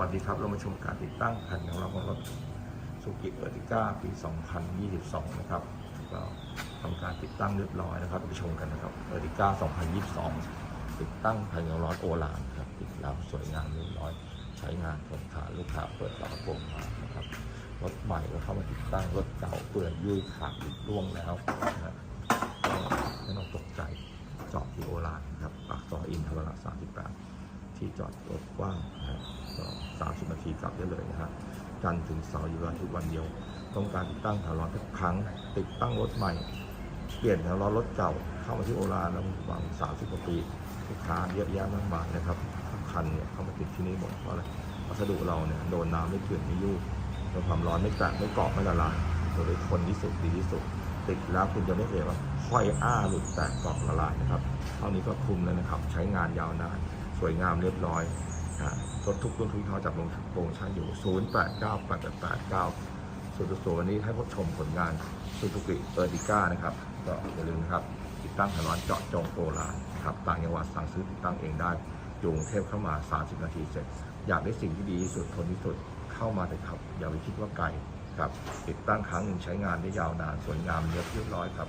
วัสดีครับ เรามาชมการติดตั้งแผ่นของเราของรถสุกิเออร์ติก้าปี 2022 นะครับก็ทำการติดตั้งเรียบร้อยนะครับไปชมกันนะครับเออร์ติก้า 2022 ติดตั้งแผ่นของร้อโอลานครับติดแล้วสวยงามเรียบร้อย ใช้งานทนทานลูกค้าเปิดฝากระโปรงมานะครับรถใหม่ก็เข้ามาติดตั้งรถเก่าเปื่อยยุ่ยขาดล่วงแล้วนะครับก็ไม่ต้องตกใจจอดที่โอลานครับปากซอยอินทวร38ที่จอดรถกว้าง็30 นาทีกลับได้เลยนะฮะจันทร์ถึงเสาร์อยู่วันทุกวันเดียว ต้องการติดตั้งแถวร้อนทุกครั้ง ติดตั้งรถใหม่ เปลี่ยนแถวร้อนรถเก่า เข้ามาที่โอลานแล้วหวัง30กว่าปีลูกค้าเยอะแยะมากมายนะครับทุกคันเนี่ยเข้ามาติดที่นี่หมดเพราะอะไรวัสดุเราเนี่ยโดนน้ำไม่เกลื่อนไม่ยุ่ยโดนความร้อนไม่แตกไม่เกาะไม่ละลายตัวเลยทนที่สุดดีที่สุด ติดแล้วคุณจะไม่เห็นว่าห้อยอ้าหลุดแตกเกาะละลายนะครับเท่านี้ก็คุ้มแล้วนะครับ ใช้งานยาวนานสวยงามเรียบร้อย รถทุกรุ่นทุกยี่ห้อจากโรงโปรโมชั่นอยู่ 0 8 9 8 8 8 9ส่วนตัววันนี้ให้พบชมผลงานซูซูกิเออร์ติก้านะครับ ก็อย่าลืมนะครับ ติดตั้งถนนเจาะจงโปรลานครับต่างจังหวัดสั่งซื้อติดตั้งเองได้อยู่กรุงเทพเข้ามา 30 นาทีเสร็จ อยากได้สิ่งที่ดีที่สุดทนที่สุดเข้ามาเลยครับ อย่าไปคิดว่าไกลครับ ติดตั้งครั้งหนึ่งใช้งานได้ยาวนานสวยงามเรียบร้อยครับ